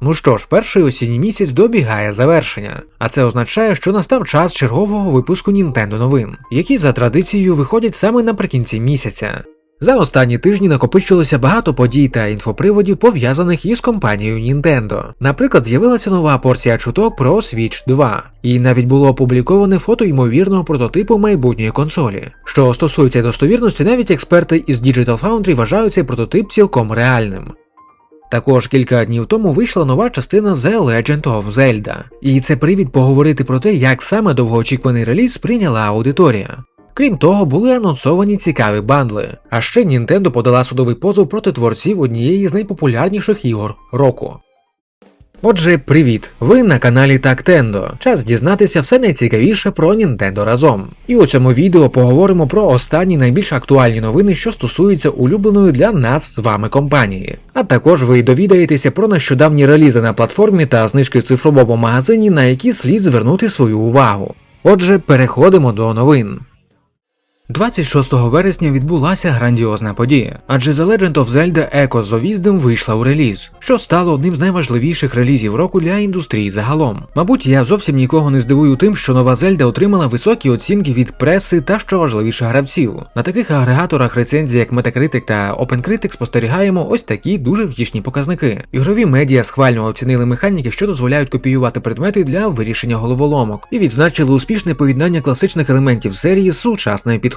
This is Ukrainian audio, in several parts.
Ну що ж, перший осінній місяць добігає завершення, а це означає, що настав час чергового випуску Nintendo новин, які за традицією виходять саме наприкінці місяця. За останні тижні накопичилося багато подій та інфоприводів, пов'язаних із компанією Nintendo. Наприклад, з'явилася нова порція чуток про Switch 2, і навіть було опубліковане фото ймовірного прототипу майбутньої консолі. Що стосується достовірності, навіть експерти із Digital Foundry вважають цей прототип цілком реальним. Також кілька днів тому вийшла нова частина The Legend of Zelda, і це привід поговорити про те, як саме довгоочікуваний реліз прийняла аудиторія. Крім того, були анонсовані цікаві бандли. А ще Nintendo подала судовий позов проти творців однієї з найпопулярніших ігор року. Отже, привіт! Ви на каналі Тактендо. Час дізнатися все найцікавіше про Nintendo разом. І у цьому відео поговоримо про останні найбільш актуальні новини, що стосуються улюбленої для нас з вами компанії. А також ви довідаєтеся про нещодавні релізи на платформі та знижки в цифровому магазині, на які слід звернути свою увагу. Отже, переходимо до новин. 26 вересня відбулася грандіозна подія, адже The Legend of Zelda Echoes of Wisdom вийшла у реліз, що стало одним з найважливіших релізів року для індустрії загалом. Мабуть, я зовсім нікого не здивую тим, що нова Zelda отримала високі оцінки від преси та що важливіше гравців. На таких агрегаторах рецензій, як Metacritic та OpenCritic, спостерігаємо ось такі дуже втішні показники. Ігрові медіа схвально оцінили механіки, що дозволяють копіювати предмети для вирішення головоломок, і відзначили успішне поєднання класичних елементів серії з сучасними підходами.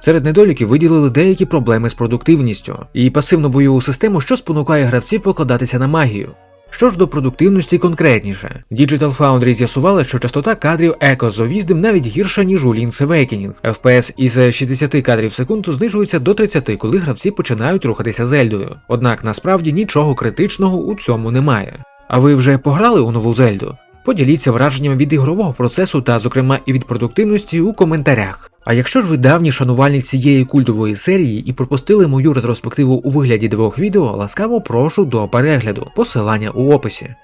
Серед недоліків виділили деякі проблеми з продуктивністю і пасивну бойову систему, що спонукає гравців покладатися на магію. Що ж до продуктивності конкретніше, Digital Foundry з'ясували, що частота кадрів Echo of Wisdom навіть гірша, ніж у Link's Awakening. FPS із 60 кадрів в секунду знижується до 30, коли гравці починають рухатися Зельдою. Однак насправді нічого критичного у цьому немає. А ви вже пограли у нову Зельду? Поділіться враженнями від ігрового процесу та, зокрема, і від продуктивності у коментарях. А якщо ж ви давні шанувальник цієї культової серії і пропустили мою ретроспективу у вигляді двох відео, ласкаво прошу до перегляду, посилання у описі.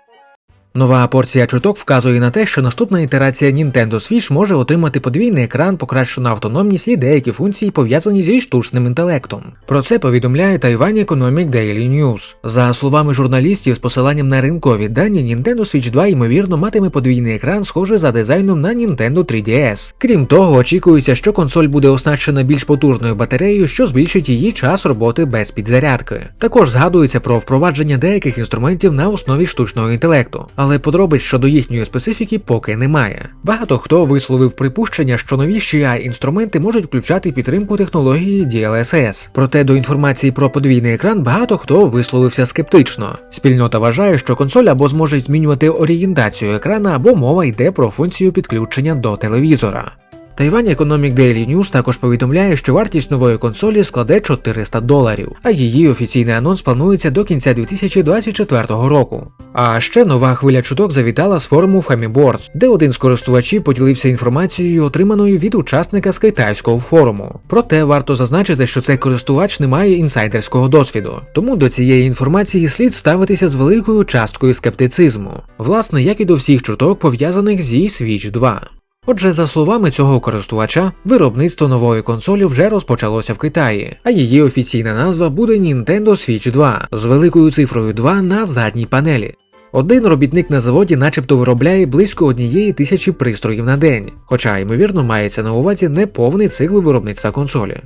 Нова порція чуток вказує на те, що наступна ітерація Nintendo Switch може отримати подвійний екран, покращену автономність і деякі функції пов'язані зі штучним інтелектом. Про це повідомляє Taiwan Economic Daily News. За словами журналістів, з посиланням на ринкові дані, Nintendo Switch 2 ймовірно матиме подвійний екран, схожий за дизайном на Nintendo 3DS. Крім того, очікується, що консоль буде оснащена більш потужною батареєю, що збільшить її час роботи без підзарядки. Також згадується про впровадження деяких інструментів на основі штучного інтелекту але подробиць щодо їхньої специфіки поки немає. Багато хто висловив припущення, що новіші ai інструменти можуть включати підтримку технології DLSS. Проте до інформації про подвійний екран багато хто висловився скептично. Спільнота вважає, що консоль або зможе змінювати орієнтацію екрана, або мова йде про функцію підключення до телевізора. Taiwan Economic Daily News також повідомляє, що вартість нової консолі складе 400 доларів, а її офіційний анонс планується до кінця 2024 року. А ще нова хвиля чуток завітала з форуму Famiboards, де один з користувачів поділився інформацією, отриманою від учасника з китайського форуму. Проте варто зазначити, що цей користувач не має інсайдерського досвіду, тому до цієї інформації слід ставитися з великою часткою скептицизму, власне, як і до всіх чуток пов'язаних зі Switch 2. Отже, за словами цього користувача, виробництво нової консолі вже розпочалося в Китаї, а її офіційна назва буде Nintendo Switch 2 з великою цифрою 2 на задній панелі. Один робітник на заводі начебто виробляє близько однієї тисячі пристроїв на день, хоча, ймовірно, мається на увазі не повний цикл виробництва консолі.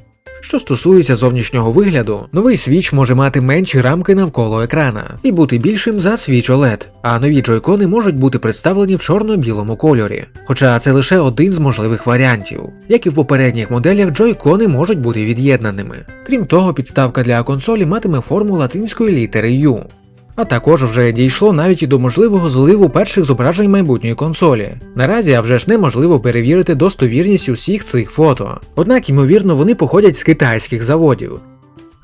Що стосується зовнішнього вигляду, новий Switch може мати менші рамки навколо екрана і бути більшим за Switch OLED, а нові джойкони можуть бути представлені в чорно-білому кольорі. Хоча це лише один з можливих варіантів. Як і в попередніх моделях, джойкони можуть бути від'єднаними. Крім того, підставка для консолі матиме форму латинської літери U. А також вже дійшло навіть і до можливого зливу перших зображень майбутньої консолі. Наразі а вже ж неможливо перевірити достовірність усіх цих фото. Однак, ймовірно, вони походять з китайських заводів.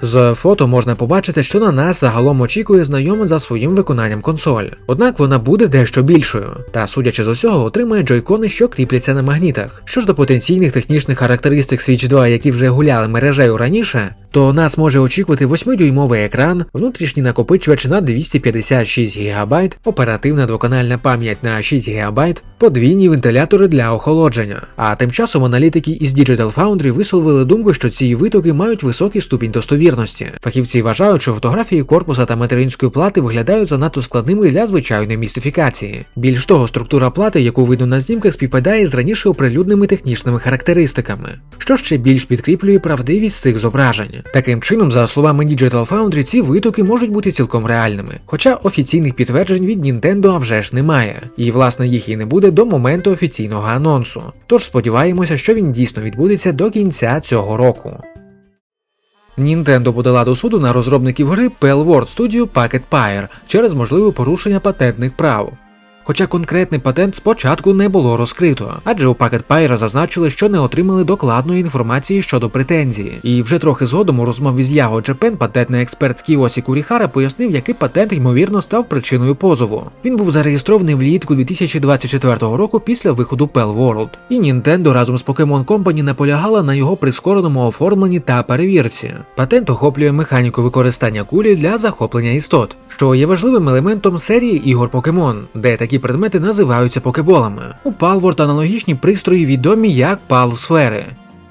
З фото можна побачити, що на нас загалом очікує знайома за своїм виконанням консоль. Однак вона буде дещо більшою, та, судячи з усього, отримає джойкони, що кріпляться на магнітах. Що ж до потенційних технічних характеристик Switch 2, які вже гуляли мережею раніше, то нас може очікувати 8-дюймовий екран, внутрішній накопичувач на 256 ГБ, оперативна двоканальна пам'ять на 6 ГБ, подвійні вентилятори для охолодження. А тим часом аналітики із Digital Foundry висловили думку, що ці витоки мають високий ступінь достовірності достовірності. Фахівці вважають, що фотографії корпуса та материнської плати виглядають занадто складними для звичайної містифікації. Більш того, структура плати, яку видно на знімках, співпадає з раніше оприлюдненими технічними характеристиками, що ще більш підкріплює правдивість цих зображень. Таким чином, за словами Digital Foundry, ці витоки можуть бути цілком реальними, хоча офіційних підтверджень від Nintendo вже ж немає, і власне їх і не буде до моменту офіційного анонсу. Тож сподіваємося, що він дійсно відбудеться до кінця цього року. Nintendo подала до суду на розробників гри Pale World Studio Packet Pyre через можливе порушення патентних прав. Хоча конкретний патент спочатку не було розкрито, адже у Pocket Pyre зазначили, що не отримали докладної інформації щодо претензії. І вже трохи згодом у розмові з Яго Japan патентний експерт з Кіосі Куріхара пояснив, який патент ймовірно став причиною позову. Він був зареєстрований влітку 2024 року після виходу Pell World. І Nintendo разом з Pokemon Company наполягала на його прискореному оформленні та перевірці. Патент охоплює механіку використання кулі для захоплення істот, що є важливим елементом серії ігор Pokemon, де такі предмети називаються покеболами. У Palworld аналогічні пристрої відомі як пал-сфери.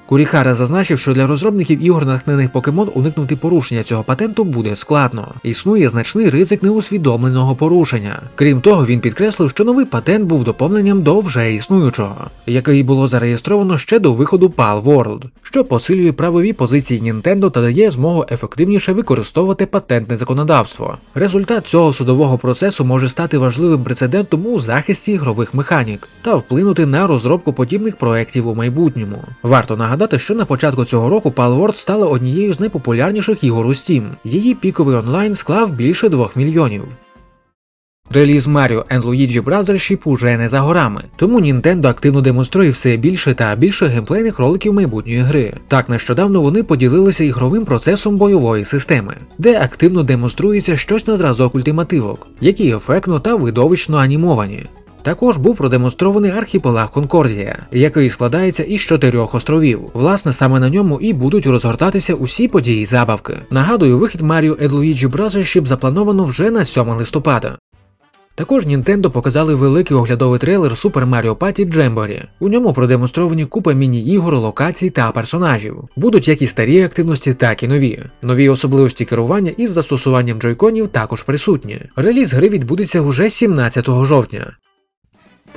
Куріхара зазначив, що для розробників ігор натхнених покемон уникнути порушення цього патенту буде складно. Існує значний ризик неусвідомленого порушення. Крім того, він підкреслив, що новий патент був доповненням до вже існуючого, який було зареєстровано ще до виходу Pal World, що посилює правові позиції Nintendo та дає змогу ефективніше використовувати патентне законодавство. Результат цього судового процесу може стати важливим прецедентом у захисті ігрових механік та вплинути на розробку подібних проєктів у майбутньому. Варто нагадати, що на початку цього року Palworld стала однією з найпопулярніших ігор у Steam. Її піковий онлайн склав більше 2 мільйонів. Реліз Mario and Luigi Brothership уже не за горами, тому Nintendo активно демонструє все більше та більше геймплейних роликів майбутньої гри. Так нещодавно вони поділилися ігровим процесом бойової системи, де активно демонструється щось на зразок ультимативок, які ефектно та видовищно анімовані. Також був продемонстрований архіпелаг Конкордія, який складається із чотирьох островів. Власне, саме на ньому і будуть розгортатися усі події забавки. Нагадую, вихід Mario Luigi Brothership заплановано вже на 7 листопада. Також Nintendo показали великий оглядовий трейлер Super Mario Party Jamboree. У ньому продемонстровані купа міні-ігор, локацій та персонажів. Будуть як і старі активності, так і нові. Нові особливості керування із застосуванням джойконів також присутні. Реліз гри відбудеться уже 17 жовтня.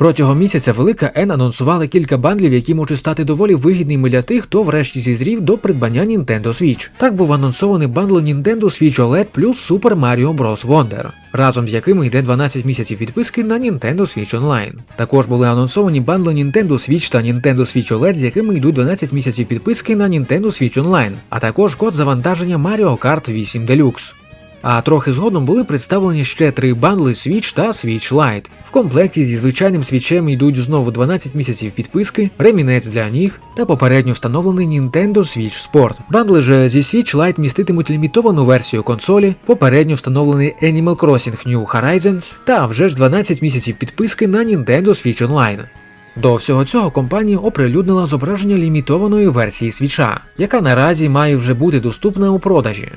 Протягом місяця Велика N анонсувала кілька бандлів, які можуть стати доволі вигідними для тих, хто врешті зізрів до придбання Nintendo Switch. Так був анонсований бандл Nintendo Switch OLED плюс Super Mario Bros. Wonder, разом з якими йде 12 місяців підписки на Nintendo Switch Online. Також були анонсовані бандли Nintendo Switch та Nintendo Switch OLED, з якими йдуть 12 місяців підписки на Nintendo Switch Online, а також код завантаження Mario Kart 8 Deluxe. А трохи згодом були представлені ще три бандли Switch та Switch Lite. В комплекті зі звичайним свічем йдуть знову 12 місяців підписки, ремінець для ніг та попередньо встановлений Nintendo Switch Sport. Бандли же зі Switch Lite міститимуть лімітовану версію консолі, попередньо встановлений Animal Crossing New Horizons та вже ж 12 місяців підписки на Nintendo Switch Online. До всього цього компанія оприлюднила зображення лімітованої версії свіча, яка наразі має вже бути доступна у продажі.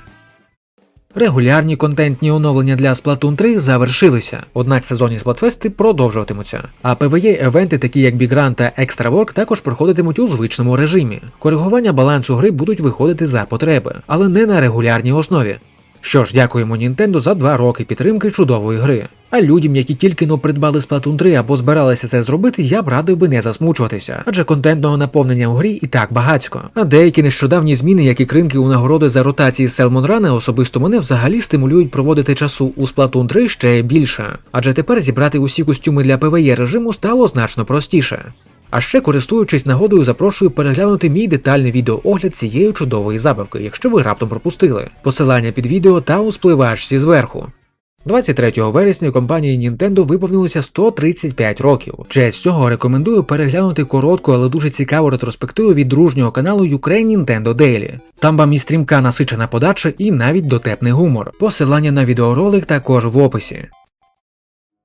Регулярні контентні оновлення для Splatoon 3 завершилися, однак сезонні сплатфести продовжуватимуться. А PvE евенти, такі як Big Run та Extra Work, також проходитимуть у звичному режимі. Коригування балансу гри будуть виходити за потреби, але не на регулярній основі. Що ж, дякуємо Nintendo за два роки підтримки чудової гри. А людям, які тільки но придбали Splatoon 3 або збиралися це зробити, я б радив би не засмучуватися, адже контентного наповнення у грі і так багатько. А деякі нещодавні зміни, як і кринки у нагороди за ротації Salmon Run, особисто мене взагалі стимулюють проводити часу у Splatoon 3 ще більше. Адже тепер зібрати усі костюми для PvE режиму стало значно простіше. А ще користуючись нагодою, запрошую переглянути мій детальний відеоогляд цієї чудової забавки, якщо ви раптом пропустили. Посилання під відео та у спливачці зверху. 23 вересня компанії Nintendo виповнилося 135 років. В Честь цього рекомендую переглянути коротку, але дуже цікаву ретроспективу від дружнього каналу Ukraine Nintendo Daily. Там вам і стрімка насичена подача, і навіть дотепний гумор. Посилання на відеоролик також в описі.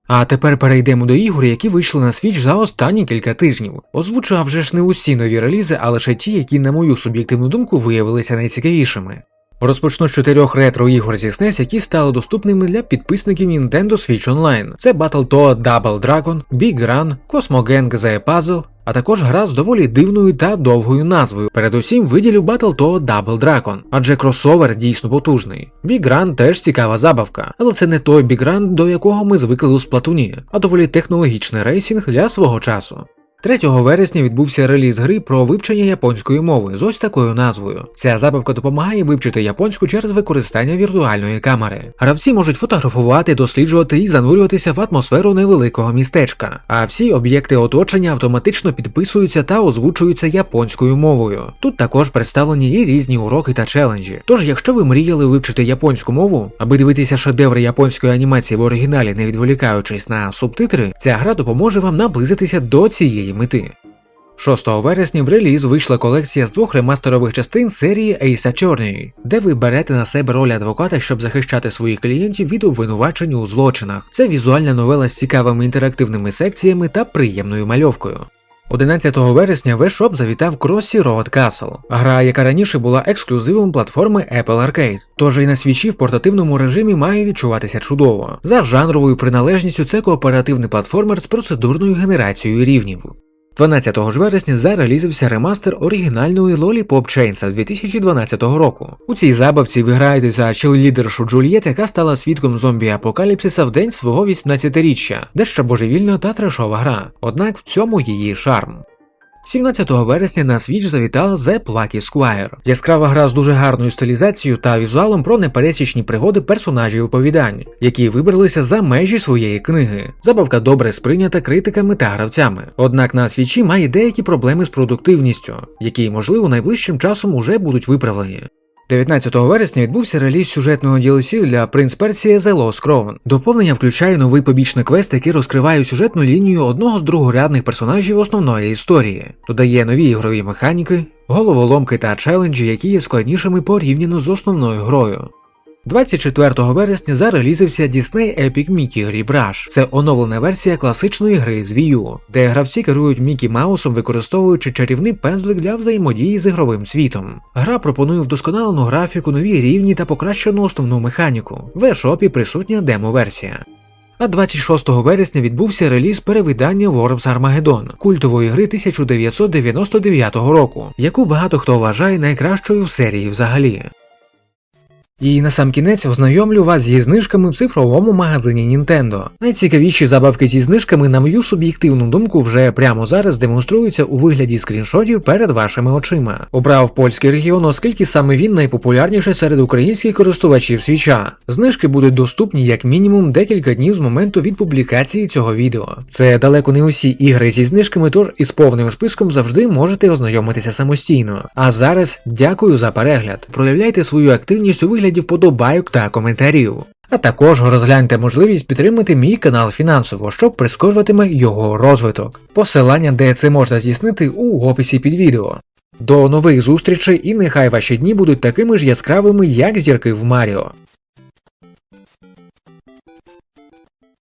А тепер перейдемо до ігор, які вийшли на Switch за останні кілька тижнів. Озвучав вже ж не усі нові релізи, а лише ті, які, на мою суб'єктивну думку, виявилися найцікавішими. Розпочну з чотирьох ретро ігор зі SNES, які стали доступними для підписників Nintendo Switch Online. Це Battletoad Double Dragon, Big Run, Cosmo Gang The Puzzle, а також гра з доволі дивною та довгою назвою. Передусім виділю Battletoad Double Dragon, адже кросовер дійсно потужний. Big Run теж цікава забавка, але це не той Big Run, до якого ми звикли у сплатуні, а доволі технологічний рейсінг для свого часу. 3 вересня відбувся реліз гри про вивчення японської мови з ось такою назвою. Ця забавка допомагає вивчити японську через використання віртуальної камери. Гравці можуть фотографувати, досліджувати і занурюватися в атмосферу невеликого містечка, а всі об'єкти оточення автоматично підписуються та озвучуються японською мовою. Тут також представлені і різні уроки та челенджі. Тож, якщо ви мріяли вивчити японську мову, аби дивитися шедеври японської анімації в оригіналі, не відволікаючись на субтитри, ця гра допоможе вам наблизитися до цієї мети. 6 вересня в реліз вийшла колекція з двох ремастерових частин серії Ace Чорній, де ви берете на себе роль адвоката, щоб захищати своїх клієнтів від обвинувачень у злочинах. Це візуальна новела з цікавими інтерактивними секціями та приємною мальовкою. 11 вересня вешоп завітав Crossy Road Castle, гра, яка раніше була ексклюзивом платформи Apple Arcade, тож і на свічі в портативному режимі має відчуватися чудово. За жанровою приналежністю це кооперативний платформер з процедурною генерацією рівнів. 12 ж вересня зарелізився ремастер оригінальної Lollipop Chainsaw з 2012 року. У цій забавці ви граєте за Джульєт, яка стала свідком зомбі-апокаліпсиса в день свого 18-річчя, дещо божевільна та трешова гра, однак в цьому її шарм. 17 вересня на свіч завітала The Plucky Squire. Яскрава гра з дуже гарною стилізацією та візуалом про непересічні пригоди персонажів оповідань, які вибралися за межі своєї книги. Забавка добре сприйнята критиками та гравцями. Однак на свічі має деякі проблеми з продуктивністю, які, можливо, найближчим часом уже будуть виправлені. 19 вересня відбувся реліз сюжетного DLC для Принц Персії The Lost Crown. Доповнення включає новий побічний квест, який розкриває сюжетну лінію одного з другорядних персонажів основної історії, додає нові ігрові механіки, головоломки та челенджі, які є складнішими порівняно з основною грою. 24 вересня зарелізився Disney Epic Mickey Rebrush. Це оновлена версія класичної гри з Wii U, де гравці керують Мікі Маусом, використовуючи чарівний пензлик для взаємодії з ігровим світом. Гра пропонує вдосконалену графіку, нові рівні та покращену основну механіку. В eShop присутня демо-версія. А 26 вересня відбувся реліз перевидання Worms Armageddon, культової гри 1999 року, яку багато хто вважає найкращою в серії взагалі. І на сам кінець ознайомлю вас зі знижками в цифровому магазині Nintendo. Найцікавіші забавки зі знижками, на мою суб'єктивну думку, вже прямо зараз демонструються у вигляді скріншотів перед вашими очима. Обрав польський регіон, оскільки саме він найпопулярніший серед українських користувачів свіча. Знижки будуть доступні як мінімум декілька днів з моменту від публікації цього відео. Це далеко не усі ігри зі знижками, тож із повним списком завжди можете ознайомитися самостійно. А зараз дякую за перегляд. Проявляйте свою активність у вигляді вподобайок та коментарів. А також розгляньте можливість підтримати мій канал фінансово, що прискорюватиме його розвиток. Посилання, де це можна здійснити, у описі під відео. До нових зустрічей і нехай ваші дні будуть такими ж яскравими, як зірки в Маріо.